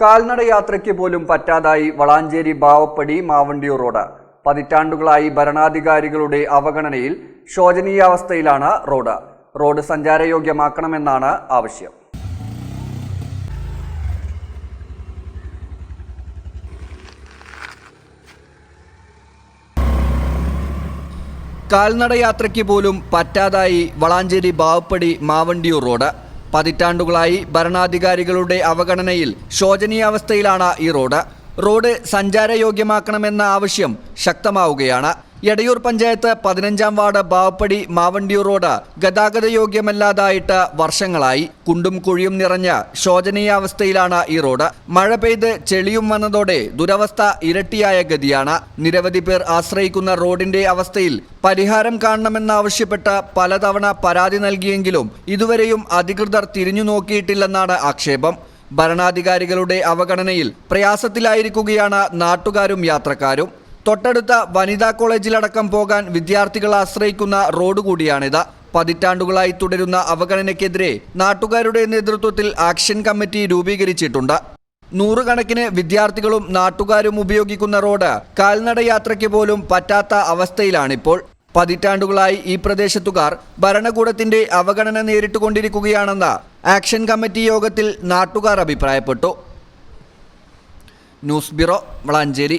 കാൽനട യാത്രയ്ക്ക് പോലും പറ്റാതായി വളാഞ്ചേരി ബാവപ്പടി മാവണ്ടിയൂർ റോഡ്. പതിറ്റാണ്ടുകളായി ഭരണാധികാരികളുടെ അവഗണനയിൽ ശോചനീയാവസ്ഥയിലാണ് റോഡ്. റോഡ് സഞ്ചാരയോഗ്യമാക്കണമെന്നാണ് ആവശ്യം. കാൽനട യാത്രയ്ക്ക് പോലും പറ്റാതായി വളാഞ്ചേരി ബാവപ്പടി മാവണ്ടിയൂർ റോഡ്. പതിറ്റാണ്ടുകളായി ഭരണാധികാരികളുടെ അവഗണനയിൽ ശോചനീയാവസ്ഥയിലാണ് ഈ റോഡ്. റോഡ് സഞ്ചാരയോഗ്യമാക്കണമെന്ന ആവശ്യം ശക്തമാവുകയാണ്. എടയൂർ പഞ്ചായത്ത് പതിനഞ്ചാം വാർഡ് ബാവപ്പടി മാവണ്ടിയൂർ റോഡ് ഗതാഗതയോഗ്യമല്ലാതായിട്ട് വർഷങ്ങളായി. കുണ്ടും കുഴിയും നിറഞ്ഞ ശോചനീയാവസ്ഥയിലാണ് ഈ റോഡ്. മഴ പെയ്ത് ചെളിയും വന്നതോടെ ദുരവസ്ഥ ഇരട്ടിയായ ഗതിയാണ്. നിരവധി പേർ ആശ്രയിക്കുന്ന റോഡിന്റെ അവസ്ഥയിൽ പരിഹാരം കാണണമെന്നാവശ്യപ്പെട്ട് പലതവണ പരാതി നൽകിയെങ്കിലും ഇതുവരെയും അധികൃതർ തിരിഞ്ഞു നോക്കിയിട്ടില്ലെന്നാണ് ആക്ഷേപം. ഭരണാധികാരികളുടെ അവഗണനയിൽ പ്രയാസത്തിലായിരിക്കുകയാണ് നാട്ടുകാരും യാത്രക്കാരും. തൊട്ടടുത്ത വനിതാ കോളേജിലടക്കം പോകാൻ വിദ്യാർത്ഥികൾ ആശ്രയിക്കുന്ന റോഡ് കൂടിയാണിത്. പതിറ്റാണ്ടുകളായി തുടരുന്ന അവഗണനയ്ക്കെതിരെ നാട്ടുകാരുടെ നേതൃത്വത്തിൽ ആക്ഷൻ കമ്മിറ്റി രൂപീകരിച്ചിട്ടുണ്ട്. നൂറുകണക്കിന് വിദ്യാർത്ഥികളും നാട്ടുകാരും ഉപയോഗിക്കുന്ന റോഡ് കാൽനട യാത്രയ്ക്ക് പോലും പറ്റാത്ത അവസ്ഥയിലാണിപ്പോൾ. പതിറ്റാണ്ടുകളായി ഈ പ്രദേശത്തുകാർ ഭരണകൂടത്തിന്റെ അവഗണന നേരിട്ടുകൊണ്ടിരിക്കുകയാണെന്ന് ആക്ഷൻ കമ്മിറ്റി യോഗത്തിൽ നാട്ടുകാർ അഭിപ്രായപ്പെട്ടു. News bureau Valanchery.